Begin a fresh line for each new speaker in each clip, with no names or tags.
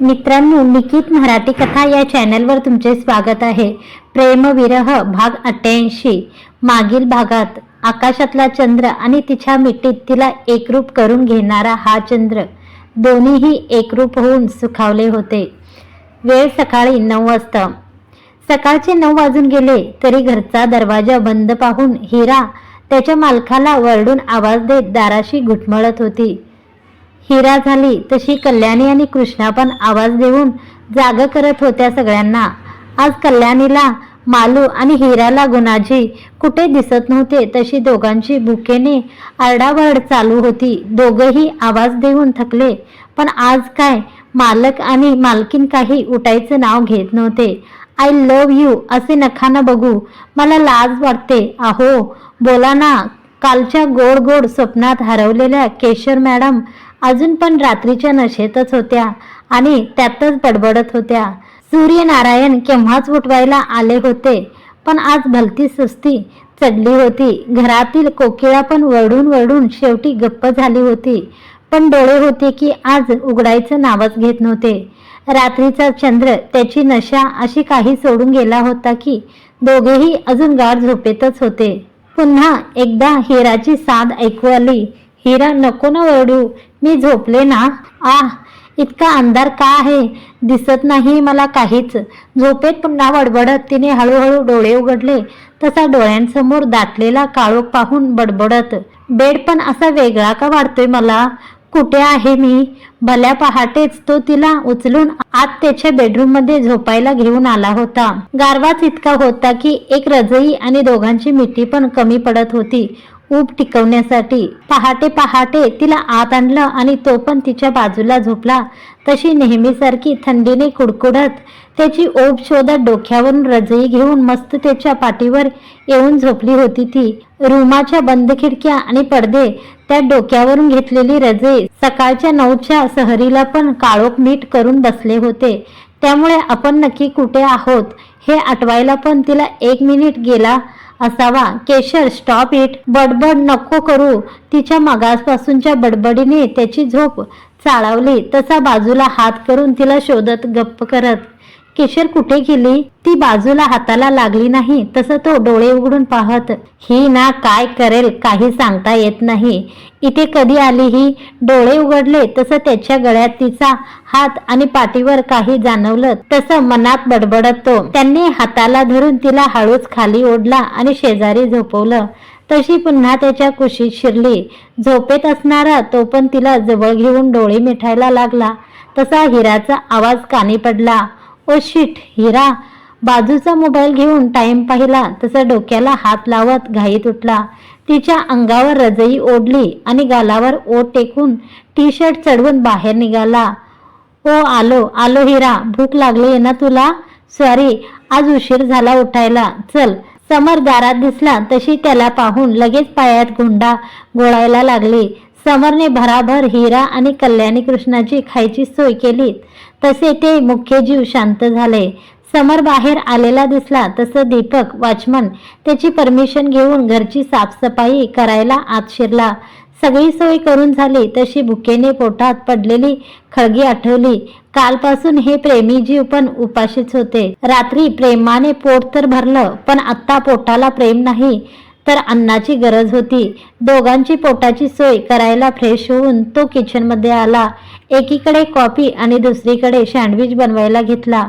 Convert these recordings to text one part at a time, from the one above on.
मित्रांनो निकित मराठी कथा या चॅनलवर तुमचे स्वागत आहे. प्रेमविरह भाग अठ्ठ्याऐंशी. मागील भागात आकाशातला चंद्र आणि तिच्या मिठीत तिला एकरूप करून घेणारा हा चंद्र दोन्हीही एकरूप होऊन सुखावले होते. वेळ सकाळी नऊ वाजता. सकाळचे नऊ वाजून गेले तरी घरचा दरवाजा बंद पाहून हिरा त्याच्या मालकाला वरडून आवाज देत दाराशी घुटमळत होती. हिरा झाली तशी कल्याणी आणि कृष्णा पण आवाज देऊन जाग करत होत्या सगळ्यांना. आज कल्याणीला मालू आणि हिराला गुणाजी कुठे दिसत नव्हते तशी दोघांची भुकेने आरडाभरड चालू होती. दोघंही आवाज देऊन थकले. पण आज काय? मालक आणि मालकीन काही उठायचं नाव घेत नव्हते. आय लव्ह यू असे नखानं बघू मला लाज वाटते. अहो बोला ना. कालच्या गोड गोड स्वप्नात हरवलेल्या केशर मॅडम अजून पण रात्रीच्या नशेतच होत्या आणि त्यातच बडबडत होत्या. सूर्यनारायण केव्हाच उठवायला आले होते पण आज भलती सुस्ती चढली होती. घरातील कोकिळा पण वरडून वरडून शेवटी गप्प झाली होती. पण डोळे होते की आज उघडायचं नावच घेत नव्हते. रात्रीचा चंद्र त्याची नशा अशी काही सोडून गेला होता की दोघेही अजून गाढ झोपेतच होते. पुन्हा एकदा हिराची साद ऐकू आली. हिरा नको ना वरडू मी झोपले ना? आह इतका अंधार का आहे? दिसत नाही मला काहीच. झोपेत पुन्हा बडबडत तिने हळूहळू डोळे उघडले. तसा डोळ्यांसमोर दाटलेला काळोख पाहून बडबडत. बेड पण असा वेगळा का वाटतोय मला? कुठे आहे मी? भल्या पहाटेच तो तिला उचलून आत त्याच्या बेडरूममध्ये झोपायला घेऊन आला होता. गारवाच इतका होता की एक रजई आणि दोघांची मिठी पण कमी पडत होती. ऊब टिकवण्यासाठी पहाटे पहाटे तिला आत आणलं आणि तो पण तिच्या बाजूला झोपला. तशी नेहमीसारखी थंडीने कुडकुडत त्याची ओब शोधत डोक्यावरून रजई घेऊन मस्त त्याच्या पाठीवर येऊन झोपली होती ती. रूमाच्या बंद खिडक्या आणि पडदे त्या डोक्यावरून घेतलेली रजई सकाळच्या नऊच्या सहरीला पण काळोख मीठ करून बसले होते. त्यामुळे आपण नक्की कुठे आहोत हे आठवायला पण तिला एक मिनिट गेला. असावा. केशर स्टॉप इट बडबड नको करू. तिच्या मगासपासूनच्या बडबडीने त्याची झोप चाळवली. तसा बाजूला हात करून तिला शोधत गप्प करत केशर कुठे गेली? ती बाजूला हाताला लागली नाही तसं तो डोळे उघडून पाहत ही ना काय करेल काही सांगता येत नाही. इथे कधी आली ही? डोळे उघडले तसं त्याच्या गळ्यात तिचा हात आणि पाठीवर काही जाणवलं तसं मनात बडबडत. तो त्यांनी हाताला धरून तिला हळूच खाली ओढला आणि शेजारी झोपवलं. तशी पुन्हा त्याच्या कुशीत शिरली. झोपेत असणारा तो पण तिला जवळ घेऊन डोळे मिठायला लागला. तसा हिराचा आवाज कानी पडला. ओ शिट हिरा बाजूचा मोबाईल घेऊन टाईम पाहिला तसा डोक्याला हात लावत घाईत उठला. तिच्या अंगावर रजई ओढली आणि गालावर ओठ टेकून टी शर्ट चढवून बाहेर निघाला. ओ आलो आलो हिरा भूक लागली ना तुला? सॉरी आज उशीर झाला उठायला. चल समर दारात दिसला तशी त्याला पाहून लगेच पायात गुंडा गोळायला लागली. समरने भराभर हिरा आणि कल्याणी कृष्णाची खायची सोय केली तसे ते मुख्य जीव शांत झाले. समर बाहेर आलेला दिसला तसं दीपक वॉचमन त्याची परमिशन घेऊन घरची साफसफाई करायला आत शिरला. सगळी सोय करून झाली तशी भुकेने पोटात पडलेली खळगी आठवली. कालपासून हे प्रेमी जीव पण उपाशीच होते. रात्री प्रेमाने पोट तर भरलं पण आत्ता पोटाला प्रेम नाही. तर अन्नाची गरज होती. दोघांची पोटाची सोय करायला फ्रेश होऊन तो किचनमध्ये आला. एकीकडे कॉफी आणि दुसरीकडे सँडविच बनवायला घेतला.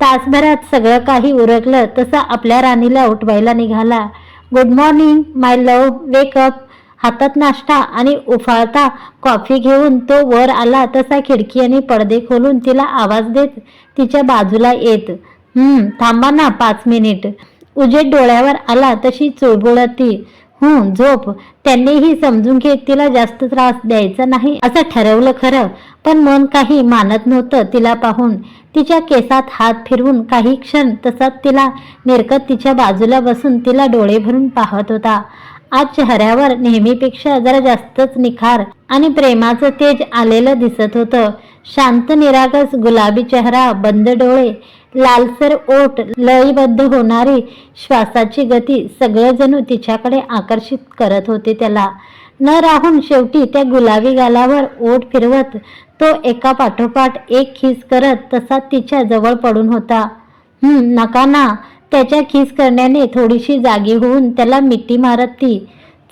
तासभरात सगळं काही उरकलं तसा आपल्या राणीला उठवायला निघाला. Good morning my love wake up हातात नाश्ता आणि उफाळता कॉफी घेऊन तो वर आला तसा खिडकी आणि पडदे खोलून तिला आवाज देत तिच्या बाजूला येत. थांबा ना पाच मिनिट उजेड डोळ्यावर आला तशी चुळबुळत. ती हं झोप. त्यांनीही समजून घेत तिला जास्त त्रास द्यायचा नाही असं ठरवलं खरं. पण मन काही मानत नव्हतं तिला पाहून. तिच्या केसात हात फिरवून काही क्षण तसाच तिला निरकत तिच्या बाजूला बसून तिला डोळे भरून पाहत होता. आज चेहऱ्यावर नेहमीपेक्षा जरा जास्तच निखार आणि प्रेमाचं तेज आलेलं दिसत होतं. शांत निरागस गुलाबी चेहरा बंद डोळे लालसर ओठ लयबद्ध होणारी श्वासाची गती सगळेजणू तिच्याकडे आकर्षित करत होते त्याला. न राहून शेवटी त्या गुलाबी गालावर ओठ फिरवत तो एका पाठोपाठ एक खिस करत तसा तिच्या जवळ पडून होता. हं नका ना त्याच्या खिस करण्याने थोडीशी जागी होऊन त्याला मिठी मारत ती.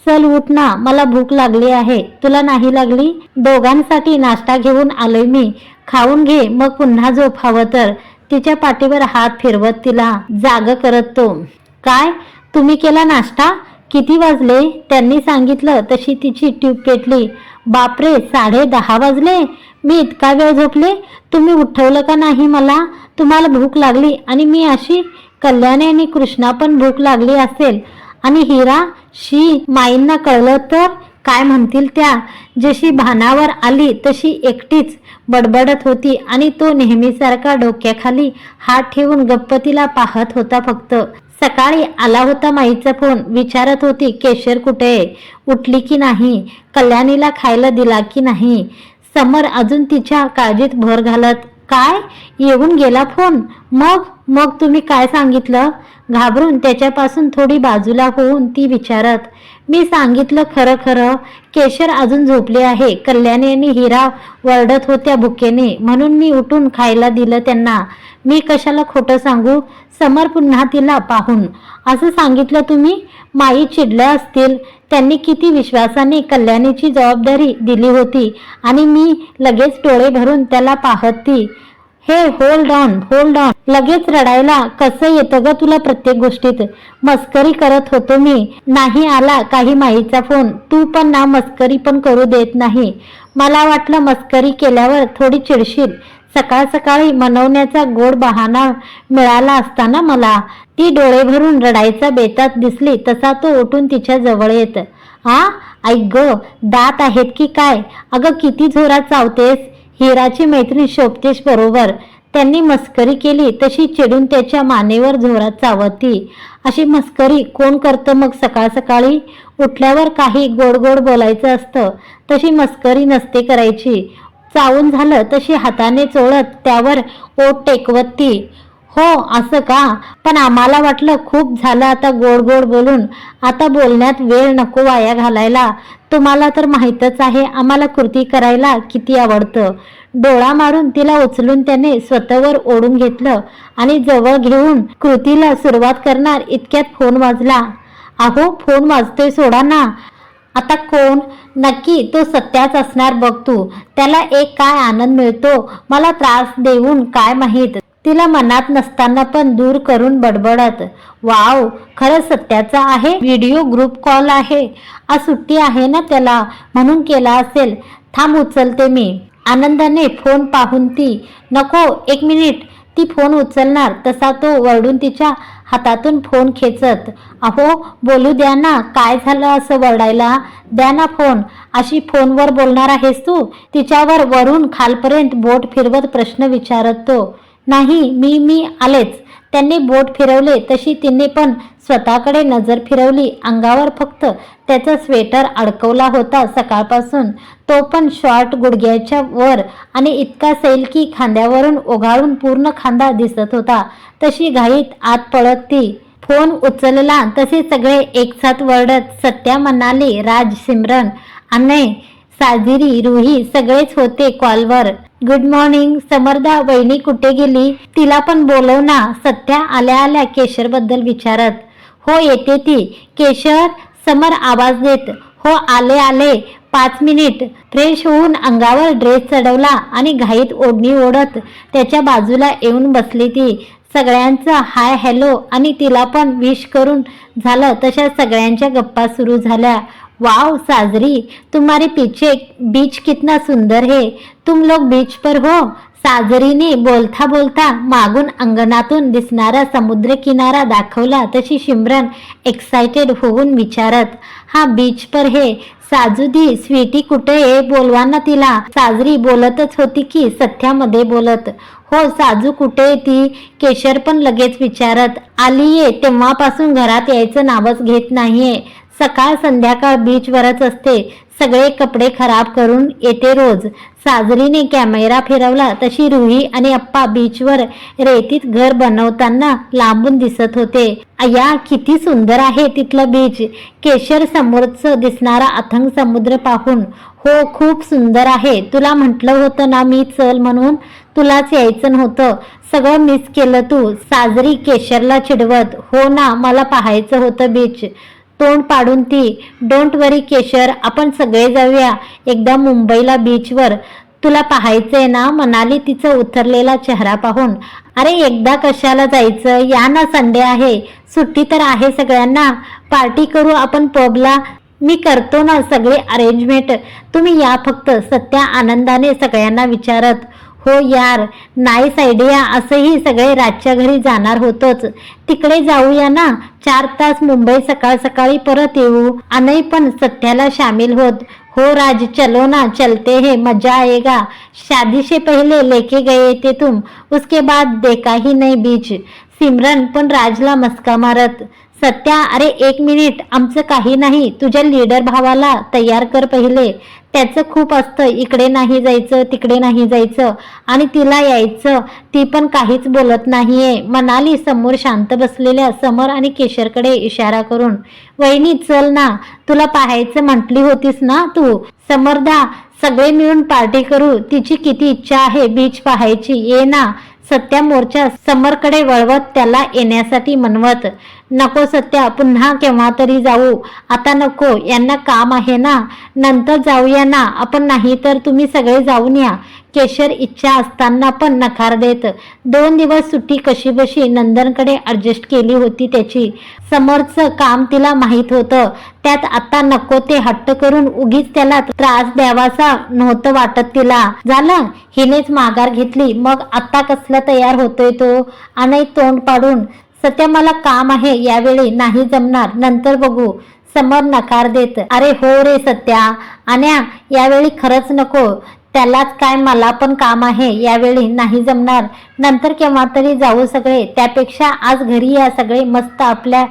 चल उठ ना मला भूक लागली आहे. तुला नाही लागली? दोघांसाठी नाश्ता घेऊन आलोय मी. खाऊन घे मग पुन्हा झोपावं तर. तिच्या पाठीवर हात फिरवत तिला जाग करत तो. काय? तुम्ही केला नाश्ता? किती वाजले? त्यांनी सांगितलं तशी तिची ट्यूब पेटली. बापरे साडे दहा वाजले? मी इतका वेळ झोपले? तुम्ही उठवलं का नाही मला? तुम्हाला भूक लागली आणि मी अशी? कल्याणी आणि कृष्णा पण भूक लागली असेल. आणि हिरा? शी माईंना कळलं तर? काय म्हणतील त्या? जशी भानावर आली तशी एकटीच बडबडत होती आणि तो नेहमीसारखा डोक्याखाली हात ठेवून गप्पतीला पाहत होता फक्त. सकाळी आला होता माईचा फोन. विचारत होती केशर कुठे आहे? उठली की नाही? कल्याणीला खायला दिला की नाही? समर अजून तिच्या काळजीत भर घालत. काय? येऊन गेला फोन? मग मग तुम्ही काय सांगितलं? घाबरून त्याच्यापासून थोडी बाजूला होऊन ती विचारत मी सांगितलं खरं खरं केशर अजून झोपले आहे. कल्याणी आणि हिरा वरडत होत्या भुकेने. म्हणून मी उठून खायला दिलं त्यांना. मी कशाला खोटं सांगू? समर पुन्हा तिला पाहून. असं सांगितलं तुम्ही? माई चिडल्या असतील. त्यांनी किती विश्वासाने कल्याणीची जबाबदारी दिली होती आणि मी लगेच डोळे भरून त्याला पाहत ती. हे होल्ड ऑन होल्ड ऑन लगेच रडायला कसं येतं ग तुला प्रत्येक गोष्टीत? मस्करी करत होतो मी. नाही आला काही माईचा फोन. तू पण ना मस्करी पण करू देत नाही. मला वाटलं मस्करी केल्यावर थोडी चिडशील. सकाळ सकाळी मनवण्याचा गोड बहाणा मिळाला असताना मला. ती डोळे भरून रडायचा बेतात दिसली तसा तो उठून तिच्या जवळ येत. आ? ऐक ग दात आहेत की काय? अगं किती जोरात चावतेस? हिराची मैत्रीण शोभतेस बरोबर त्यांनी मस्करी केली तशी चिडून त्याच्या मानेवर जोरात चावती. अशी मस्करी कोण करतं मग सकाळ सकाळी? उठल्यावर काही गोड गोड बोलायचं असतं तशी मस्करी नसते करायची. चावून झालं तशी हाताने चोळत त्यावर ओट टेकवत. ती हो असं का? पण आम्हाला वाटलं खूप झालं आता गोड गोड बोलून. आता बोलण्यात वेळ नको वाया घालायला. तुम्हाला तर माहीतच आहे आम्हाला कृती करायला किती आवडतं. डोळा मारून तिला उचलून त्याने स्वतःवर ओढून घेतलं आणि जवळ घेऊन कृतीला सुरुवात करणार इतक्यात फोन वाजला. अहो फोन वाजतोय सोडा ना. आता कोण? नक्की तो सत्याच असणार बघ तू. त्याला एक काय आनंद मिळतो? मला त्रास देऊन काय माहीत? तिला मनात नसताना पण दूर करून बडबडत वाव खरं सत्याचा आहे व्हिडिओ ग्रुप कॉल आहे आज सुट्टी आहे ना त्याला म्हणून केला असेल थांब उचलते मी. आनंदाने फोन पाहून ती नको एक मिनिट ती फोन उचलणार तसा तो वरडून तिच्या हातातून फोन खेचत. अहो बोलू द्या ना काय झालं असं वरडायला? द्या ना फोन अशी फोनवर बोलणार आहेस तू? तिच्यावर वरून खालपर्यंत बोट फिरवत प्रश्न विचारत तो नाही मी मी आलेच. त्यांनी बोट फिरवले तशी तिने पण स्वतःकडे नजर फिरवली. अंगावर फक्त त्याचा स्वेटर अडकवला होता सकाळपासून. तो पण शॉर्ट गुडघ्याच्या वर आणि इतका सैल की खांद्यावरून ओघाळून पूर्ण खांदा दिसत होता. तशी घाईत आत पळत ती. फोन उचलला तसे सगळे एकसाथ वरडत सत्या म्हणाली राज सिमरन. अनय साजिरी रुही सगळेच होते कॉलवर. गुड मॉर्निंग समर्दा वहिनी कुठे गेली? तिला पण बोलव ना सत्या आल्या आल्या केशरबद्दल विचारत. हो येते ती. केशर समर आवाज देत. हो आले आले. पाच मिनिट. फ्रेश होऊन अंगावर ड्रेस चढवला आणि घाईत ओढणी ओढत त्याच्या बाजूला येऊन बसली ती. सगळ्यांचा हाय हॅलो आणि तिला पण विश करून झालं तशा सगळ्यांच्या गप्पा सुरू झाल्या. वाव साजरी. तुम्हारे पीछे बीच कितना सुंदर है. तुम लोग बीच पर हो. साजरीने बोलता बोलता मागून अंगणातून दिसणारा समुद्र किनारा दाखवला तशी शिमरन एक्साइटेड होऊन विचारत हा बीच पर हे. साजूदी स्वीटी कुठे ये बोलवा ना तिला. साजरी बोलतच होती की सथ्यामध्ये बोलत हो साजू कुठे ती? केशर पण लगेच विचारत आलीये तेव्हापासून घरात यायचं नावच घेत नाहीये. सकाळ संध्याकाळ बीचवरच असते. सगळे कपडे खराब करून येते रोज. साजरीने कॅमेरा फिरवला तशी रुही आणि अप्पा बीचवर रेतीत घर बनवताना लांबून दिसत होते. अय्या किती सुंदर आहे तिथलं बीच केशर समोरचं दिसणारा अथंग समुद्र पाहून. हो खूप सुंदर आहे. तुला म्हटलं होतं ना मी चल म्हणून? तुलाच यायचं नव्हतं. सगळं मिस केलं तू. साजरी केशरला चिडवत. हो ना मला पाहायचं होतं बीच तोंड पाडून ती डोंट वरी केशर आपण सगळे जाऊया. एकदा मुंबईला बीचवर तुला पाहायचंय ना? मनाली तिचं उतरलेला चेहरा पाहून. अरे एकदा कशाला जायचं? या ना संडे आहे. सुट्टी तर आहे सगळ्यांना. पार्टी करू आपण पबला. मी करतो ना सगळे अरेंजमेंट तुम्ही या फक्त सत्या आनंदाने सगळ्यांना विचारत. हो यार नाईस आयडिया असंही सगळे रातच्या घरी जाणार होतोच. तिकडे जाऊया ना चार तास मुंबई सकाळ सकाळी परत येऊ. अनय पण सत्याला सामील होत. हो राज चलो ना चलते हैं मजा आएगा. शादी से पहले लेके गए थे तुम उसके बाद देखा ही नाही बीच. सिमरन पण राजला मस्का मारत. सत्या अरे एक मिनिट आमचं काही नाही तुझ्या लीडर भावाला तयार कर पहिले. त्याचं खूप असतं. इकडे नाही जायचं तिकडे नाही जायचं. आणि तिला यायचं. ती पण काहीच बोलत नाहीये. मनाली समोर शांत बसलेल्या समर आणि केशरकडे इशारा करून वहिनी चल ना. तुला पाहायचं म्हटली होतीस ना तू? समरदा सगळे मिळून पार्टी करू. तिची किती इच्छा आहे बीच पाहायची. ये ना. सत्या मोर्चा समरकडे वळवत त्याला येण्यासाठी म्हणवत. नको सत्या पुन्हा केव्हा तरी जाऊ. आता नको यांना काम आहे ना? नंतर जाऊया ना? आपण नाही तर तुम्ही सगळे जाऊन या. केशर इच्छा असताना पण नकार देत. दोन दिवस सुट्टी कशी बशी नंदनकडे ॲडजस्ट केली होती त्याची. समोरचं काम तिला माहीत होतं. त्यात आता नको ते हट्ट करून उगीच त्याला त्रास द्यावासा नव्हतं वाटत तिला. झालं हिनेच माघार घेतली. मग आता कसला तयार होतोय तो? आणि तोंड पाडून सध्या मला काम आहे यावेळी नाही जमणार. नंतर बघू. समर नकार देत अरे हो रे सत्या. अन्या यावेळी खरंच नको. त्यालाच काय मला पण काम आहे यावेळी नाही जमणार. नंतर केव्हा तरी जाऊ सगळे. त्यापेक्षा आज घरी या सगळे. मस्त आपल्या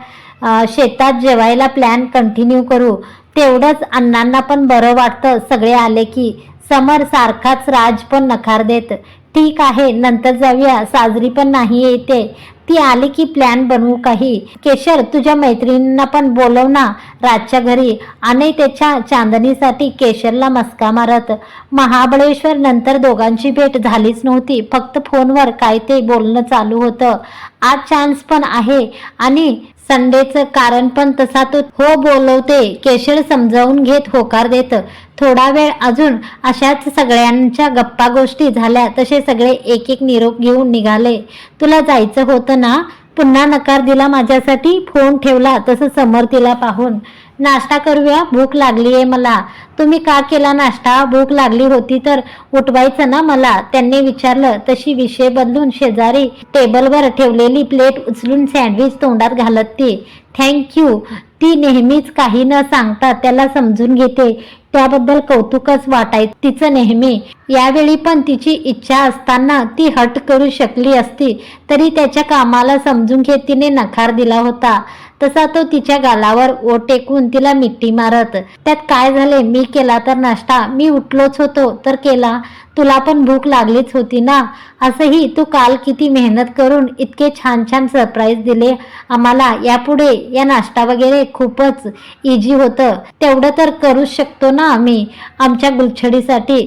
शेतात जेवायला प्लॅन कंटिन्यू करू. तेवढंच अण्णांना पण बरं वाटतं सगळे आले की. समर सारखाच राज पण नकार देत ठीक आहे नंतर जाऊया. साजरी पण नाही येते. ती आली की प्लॅन बनवू काही. केशर तुझ्या मैत्रिणींना पण बोलव ना. राजच्या घरी. आणि त्याच्या चांदणीसाठी केशरला मस्का मारत. महाबळेश्वर नंतर दोघांची भेट झालीच नव्हती. फक्त फोनवर काय ते बोलणं चालू होतं. आज चान्स पण आहे. आणि संडेचं कारण पण तसा तो हो बोलवते केशर समजावून घेत होकार देत. थोडा वेळ अजून अशाच सगळ्यांच्या गप्पा गोष्टी झाल्या तसे सगळे एक एक निरोप घेऊन निघाले. तुला जायचं होतं ना? पुन्हा नकार दिला माझ्यासाठी फोन ठेवला तसं समर्थीला तिला पाहून. नाश्ता करूया भूक लागली आहे मला. तुम्ही का केला नाश्ता? भूक लागली होती तर उठवायचं ना मला? त्यांनी विचारलं तशी विषय बदलून शेजारी टेबलवर ठेवलेली प्लेट उचलून सँडविच तोंडात घालत ती. थँक्यू ती नेहमीच काही न सांगता त्याला समजून घेते. त्याबद्दल कौतुकच वाटायचं. तिचं नेहमी. यावेळी पण तिची इच्छा असताना ती हट करू शकली असती तरी त्याच्या कामाला समजून घेत तिने नकार दिला होता. तसा तो तिच्या गालावर ओ टेकून तिला मिट्टी मारत त्यात काय झाले? मी केला तर नाश्ता. मी उठलोच होतो तर केला. तुला पण भूक लागलीच होती ना? असंही तू काल किती मेहनत करून इतके छान छान सरप्राईज दिले. आम्हाला यापुढे या नाश्ता वगैरे खूपच इझी होतं. तेवढं तर करूच शकतो ना? आम्ही आमच्या गुलछडीसाठी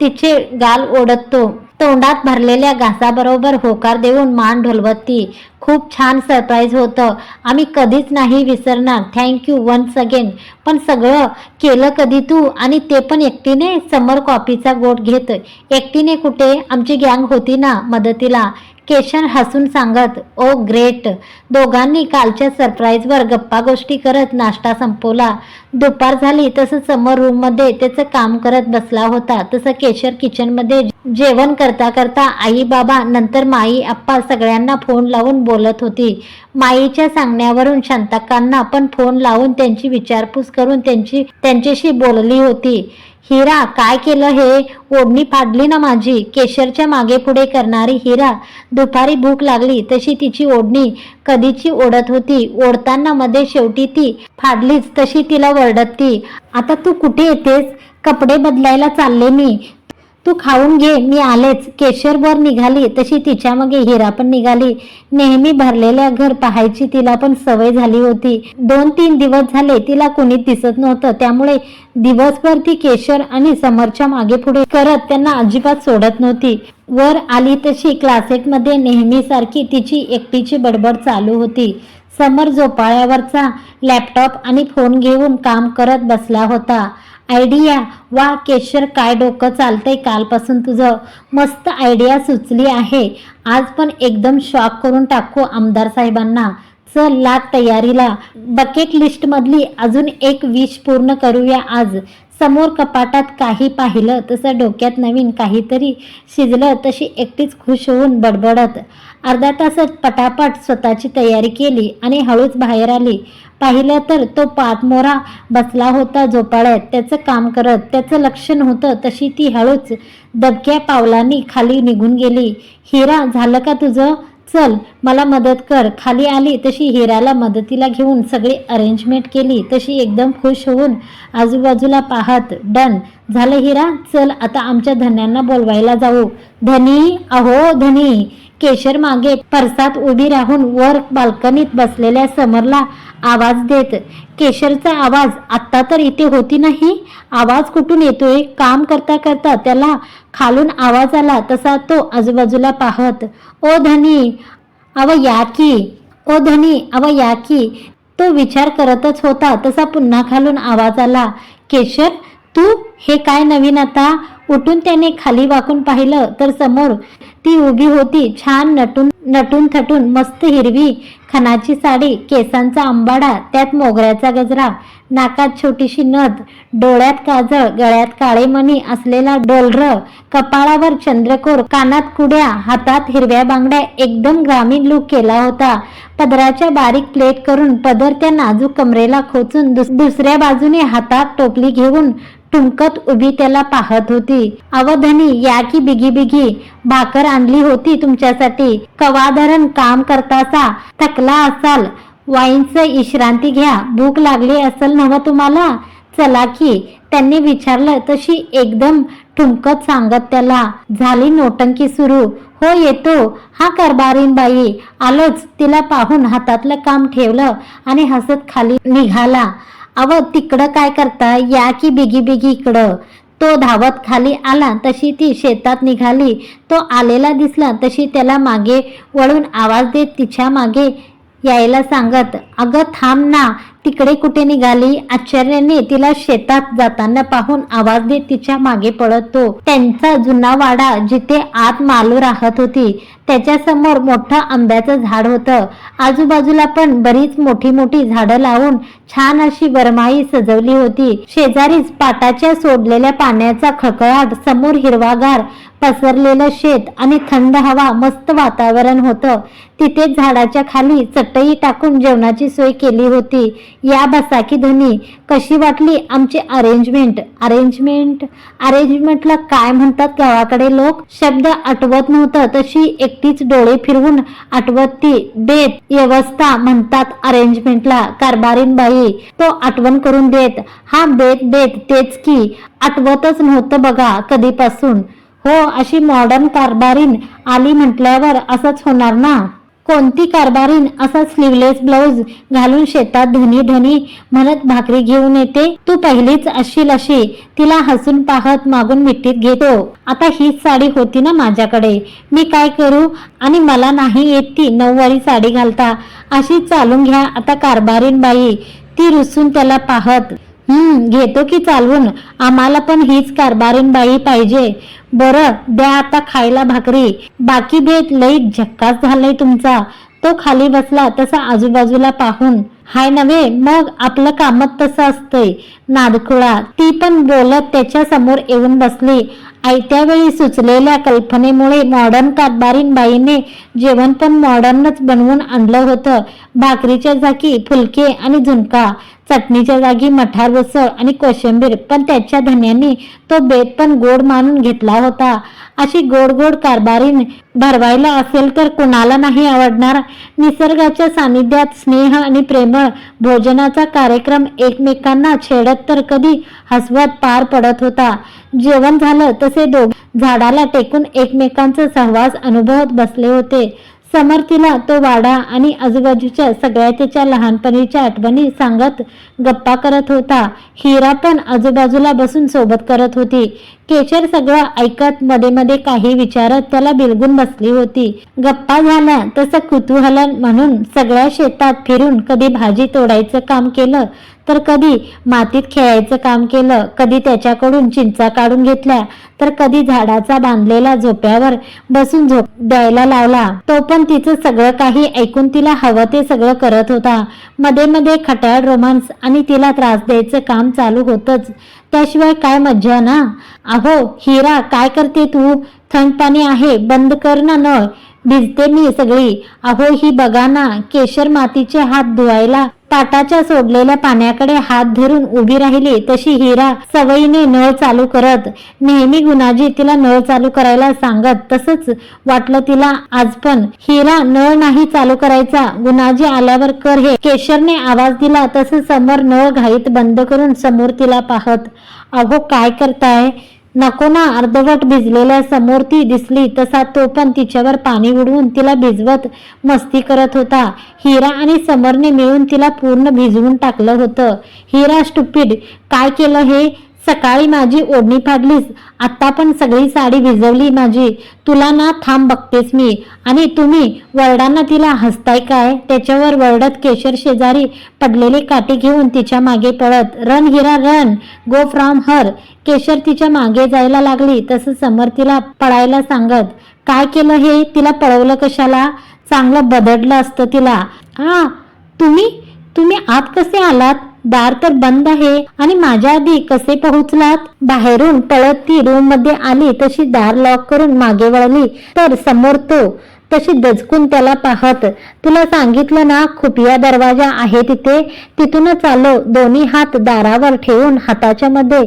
तिचे गाल ओढतो. तोंडात भरलेल्या घासाबरोबर होकार देऊन मान ढोलवत. ती खूप छान सरप्राईज होतं. आम्ही कधीच नाही विसरणार. थँक्यू वन्स अगेन पण सगळं केलं कधी तू? आणि ते पण एकटीने? समर कॉफीचा गोट घेत. एकटीने कुठे? आमची गँग होती ना मदतीला. केशन हसून सांगत ओ ग्रेट दोघांनी कालच्या सरप्राईजवर गप्पा गोष्टी करत नाश्ता संपवला. दुपार झाली तसं समोर रूममध्ये त्याचं काम करत बसला होता. तसं केशर किचनमध्ये जेवण करता करता आई बाबा नंतर माई आप्पा सगळ्यांना फोन लावून बोलत होती. माईच्या सांगण्यावरून शांताकांना पण फोन लावून त्यांची विचारपूस करून त्यांची त्यांच्याशी बोलली होती. हिरा काय केलं हे? ओढणी फाडली ना माझी. केशरच्या मागे पुढे करणारी हिरा. दुपारी भूक लागली तशी तिची ओढणी कधीची ओढत होती? ओढताना मध्ये शेवटी ती फाडलीच तशी तिला वरडत ती. आता तू कुठे येतेस? कपडे बदलायला चालले मी. तू खाऊन घे मी आलेच. केशरभर निघाली तशी तिच्यामागे हिरा पण निघाली. नेहमी भरलेल्या घर पाहायची तिला पण सवय झाली होती. दोन तीन दिवस झाले तिला कोणी दिसत नव्हतं. त्यामुळे दिवसभर ती केशर आणि समरच्या मागे पुढे करत त्यांना अजिबात सोडत नव्हती. वर आली तशी क्लासेटमध्ये नेहमीसारखी तिची एकटीची बडबड चालू होती. समर झोपाळ्यावरचा लॅपटॉप आणि फोन घेऊन काम करत बसला होता. आयडिया. वा केशर काय डोकं चालतंय कालपासून तुझं? मस्त आयडिया सुचली आहे. आज पण एकदम शॉक करून टाकू आमदार साहेबांना. चल लाग तयारीला. बकेट लिस्टमधली अजून एक विश पूर्ण करूया आज. समोर कपाटात काही पाहिलं तसं डोक्यात नवीन काहीतरी शिजलं तशी एकटीच खुश होऊन बडबडत. अर्धा तासात पटापट स्वतःची तयारी केली आणि हळूच बाहेर आली. पाहिलं तर तो पातमोरा बसला होता झोपाळ्यात. त्याचं काम करत त्याचं लक्ष नव्हतं तशी ती हळूच दबक्या पावलांनी खाली निघून गेली. हिरा झालं का तुझं? चल मला मदत कर. खाली आली तशी हिराला मदतीला घेऊन सगळी अरेंजमेंट केली. तशी एकदम खुश होऊन आजूबाजूला पाहत डन. झालं हिरा? चल आता आमच्या धन्यांना बोलवायला जाऊ. धनी? अहो धनी. केशर मागे परसात उभी राहून वर बाल्कनीत बसलेल्या समरला आवाज देत. केशरचा आवाज आत्ता तर इथे होती नाही. आवाज कुठून येतोय? काम करता करता त्याला खालून आवाज आला तसा तो आजूबाजूला पाहत. ओ धनी अव या की. ओ धनी अव या की. तो विचार करतच होता तसा पुन्हा खालून आवाज आला. केशर तू हे काय नवीन आता? उठून त्याने खाली वाकून पाहिलं तर समोर ती उभी होती छान नटून नटून थटून मस्त हिरवी खणाची साडी केसांचा आंबाडा त्यात मोगऱ्याचा गजरा नाकात छोटीशी नथ डोळ्यात काजळ गळ्यात काळे मणी असलेला डोलर कपाळावर चंद्रकोर कानात कुड्या हातात हिरव्या बांगड्या एकदम ग्रामीण लुक केला होता. पदराच्या बारीक प्लेट करून पदर त्या नाजूक कमरेला खोचून दुस- दुसऱ्या बाजूने हातात टोपली घेऊन ठुमकत उभी त्याला पाहत होती. अवधनी या की बिगी बिगी भाकर आणली होती तुमच्यासाठी. कवाधरण काम करतासा थकला असाल. वाईंच विश्रांती घ्या. भूक लागली असेल नव तुम्हाला? चला की. त्यांनी विचारलं तशी एकदम ठुमकत सांगत त्याला. झाली नोटंकी सुरू. हो येतो. हा करबारीन बाई आलोच. तिला पाहून हातातलं काम ठेवलं आणि हसत खाली निघाला. अव तिकडं काय करता? या की बिगी बिगी इकडं. तो धावत खाली आला तशी ती शेतात निघाली. तो आलेला दिसला तशी त्याला मागे वळून आवाज देत तिच्यामागे यायला सांगत अगं थांब ना तिकडे कुठे निघाली आश्चर्याने तिला शेतात जाताना पाहून आवाज देत तिच्यामागे पळतो. त्यांचा जुना वाडा जिथे आत मालू राहत होती त्याच्यासमोर मोठं आंब्याचं झाड होतं. आजूबाजूला पण बरीच मोठी मोठी झाडं लावून छान अशी वरमाई सजवली होती. शेजारीच पाटाच्या सोडलेल्या पाण्याचा खळखळाट समोर हिरवागार पसरलेलं शेत आणि थंड हवा मस्त वातावरण होतं. तिथे झाडाच्या खाली चटई टाकून जेवणाची सोय केली होती. या बसा की धनी कशी वाटली आमची अरेंजमेंट अरेंजमेंट अरेंजमेंटला काय म्हणतात गावाकडे लोक? शब्द आठवत नव्हतं तशी एकटीच डोळे फिरवून आठवत ती देत व्यवस्था म्हणतात अरेंजमेंटला कारभारीन बाई तो आठवण करून देत. हा देत देत तेच की आठवतच नव्हतं बघा कधीपासून. हो अशी मॉडर्न कारभारीन आली म्हटल्यावर असंच होणार ना? कोणती कारभारीन असा स्लीवलेस ब्लाऊज घालून शेतात धनी धनी म्हणत भाकरी घेऊन येते? तू पहिलीच असशील अशी. तिला हसून पाहत मागून मिठीत घेतो. आता हीच साडी होती ना माझ्याकडे. मी काय करू? आणि मला नाही येत ती नऊवारी साडी घालता. अशी चालून घ्या आता कारभारीन बाई. ती रुसून त्याला पाहत हम्म घेतो की चालवून. आम्हाला पण हीच कारभारीन बाई पाहिजे. बरं द्या आता खायला भाकरी. बाकी भेट लई झक्कास झालाय तुमचा. तो खाली बसला तसा आजूबाजूला पाहून. हाय नव्हे मग आपलं कामच तसं असतंय. नादखुळा. ती पण बोलत त्याच्यासमोर येऊन बसली. आयत्या वेळी सुचलेल्या कल्पनेमुळे मॉडर्न कारभारीन जेवण पण मॉडर्नच बनवून आणलं होतं. भाकरीच्या जागी फुलके आणि झुणका चटणीच्या जागी मठार उसळ आणि कोशिंबीर पण त्याच्या धन्यांनी तो बेत पण गोड मानून घेतला होता. अशी गोड गोड कारभारीन भरवायला असेल तर कुणाला नाही आवडणार. निसर्गाच्या सानिध्यात स्नेह आणि प्रेमळ भोजनाचा कार्यक्रम एकमेकांना छेडत तर कधी हसवत पार पडत होता. जेवण झालं तसे दोघ झाडाला टेकून एकमेकांचा सहवास अनुभवत बसले होते. समर्थीला तो वाडा आणि आजूबाजूच्या सगळ्या त्याच्या लहानपणीच्या आठवणी सांगत गप्पा करत होता. हिरा पण आजूबाजूला बसून सोबत करत होती. केशर सगळं ऐकत मध्ये मध्ये काही विचारत त्याला बिलगून बसली होती. गप्पा झाल्या तसं कुतूहलन म्हणून सगळ्या शेतात फिरून कधी भाजी तोडायचं काम केलं तर कधी मातीत खेळायचं काम केलं कधी त्याच्याकडून चिंचा काढून घेतल्या तर कधी झाडाचा बांधलेला झोप्यावर बसून झोप द्यायला लावला. तो पण तिचं सगळं काही ऐकून तिला हवं ते सगळं करत होता. मध्ये मध्ये खट्याळ रोमांस आणि तिला त्रास द्यायचं काम चालू होतच. त्याशिवाय काय मज्जा ना? अहो हिरा काय करते तू? थंड पाणी आहे बंद कर ना नळ. भिजते मी सगळी. अहो ही बघा ना केशर मातीचे हात धुवायला. ताटाच्या सोडलेल्या पाण्याकडे हात धरून उभी राहिली तशी हिरा सवयीने नळ चालू करत नेहमी गुणाजी तिला नळ चालू करायला सांगत तसंच वाटलं तिला आज पण हिरा नळ नाही चालू करायचा गुणाजी आल्यावर कर हे. केशरने आवाज दिला तसं समोर नळ घाईत बंद करून समोर तिला पाहत अहो काय करताय? नको ना अर्धवट भिजलेल्या समोर ती दिसली तसा तो पण तिच्यावर पाणी उडवून तिला भिजवत मस्ती करत होता. हिरा आणि समरने मिळून तिला पूर्ण भिजवून टाकलं होतं. हिरा स्टुपिड काय केलं हे? सकाळी माझी ओढणी फाडलीस आत्ता पण सगळी साडी भिजवली माझी. तुला ना थांब बघतेस मी. आणि तुम्ही वरडांना तिला हसताय काय? त्याच्यावर वरडत केशर शेजारी पडलेली काठी घेऊन तिच्यामागे पळत run Hira run. Go from her. Keshar तिच्यामागे जायला लागली तसं समर तिला पळायला सांगत काय केलं हे? तिला पळवलं कशाला? चांगलं बदडलं असतं तिला. हा तुम्ही? तुम्ही आत कसे आलात? दार तर बंद आहे. आणि माझ्या आधी कसे पोहोचलात? बाहेरून पळत ती रूममध्ये आली तशी दार लॉक करून मागे वळली. तर समोर तो तशी दचकून त्याला पाहत. तुला सांगितलं ना खुपिया दरवाजा आहे तिथे. तिथूनच आलो. दोन्ही हात दारावर ठेवून हाताच्या मध्ये.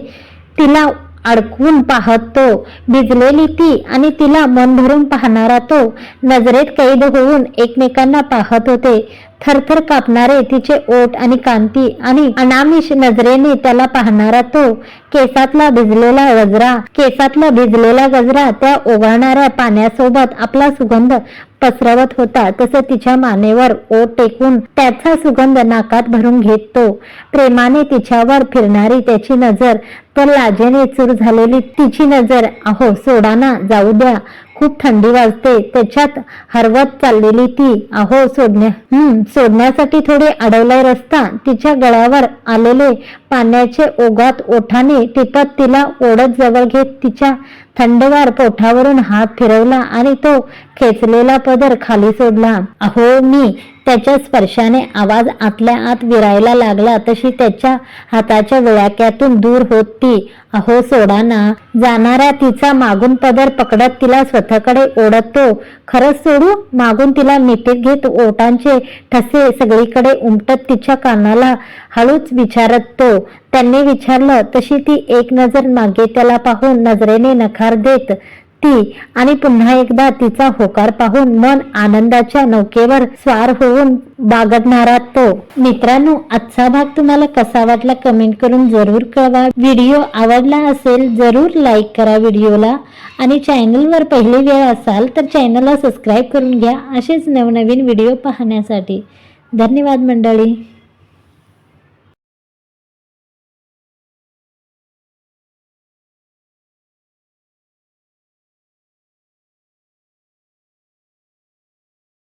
तिला अडकून पाहत तो. भिजलेली ती आणि तिला मन भरून पाहणारा तो. नजरेत कैद होऊन एकमेकांना पाहत होते. थरथर कापणारे तिचे ओठ आणि कांती आणि अनामिष नजरेने त्याला पाहणारा तो केसातला भिजलेला गजरा केसातला भिजलेला गजरा त्या ओघळणाऱ्या पाण्यासोबत आपला सुगंध पसरवत होता. तसं तिच्या मानेवर ओट टेकून त्याचा सुगंध नाकात भरून घेत तो. प्रेमाने तिच्यावर फिरणारी त्याची नजर तर लाजेने चूर झालेली तिची नजर अहो सोडाना जाऊ द्या. खूप थंडी वाजते त्याच्यात हरवत चाललेली ती अहो सोडण्या हम्म सोडण्यासाठी थोडे अडवलाय रस्ता. तिच्या गळ्यावर आलेले पाण्याचे ओघात ओठाने टिपत तिला ओढत जवळ घेत तिच्या थंडगार पोठावरून हात फिरवला आणि तो खेचलेला पदर खाली सोडला. अहो मी त्याच्या स्पर्शाने आवाज आतल्या आत विरायला लागला. तशी त्याच्या हाताच्या विळाक्यातून दूर होत ती. अहो सोडा ना. जाणारा तिचा मागून पदर पकडत तिला स्वतःकडे ओढत. तो खरंच सोडू? मागून तिला मिठीत घेत ओटांचे ठसे सगळीकडे उमटत तिच्या कानाला हळूच विचारत. तो त्यांनी विचारलं तशी ती एक नजर मागे त्याला पाहून नजरेने नकार देत ती आणि पुन्हा एकदा तिचा होकार पाहून मन आनंदाच्या नौकेवर स्वार होऊन बागडणारा तो. मित्रांनो आजचा भाग तुम्हाला कसा वाटला कमेंट करून जरूर कळवा. व्हिडिओ आवडला असेल जरूर लाईक करा व्हिडिओला. आणि चॅनलवर पहिली वेळ असाल तर चॅनलला सबस्क्राईब करून घ्या. असेच नवनवीन व्हिडिओ पाहण्यासाठी. धन्यवाद मंडळी.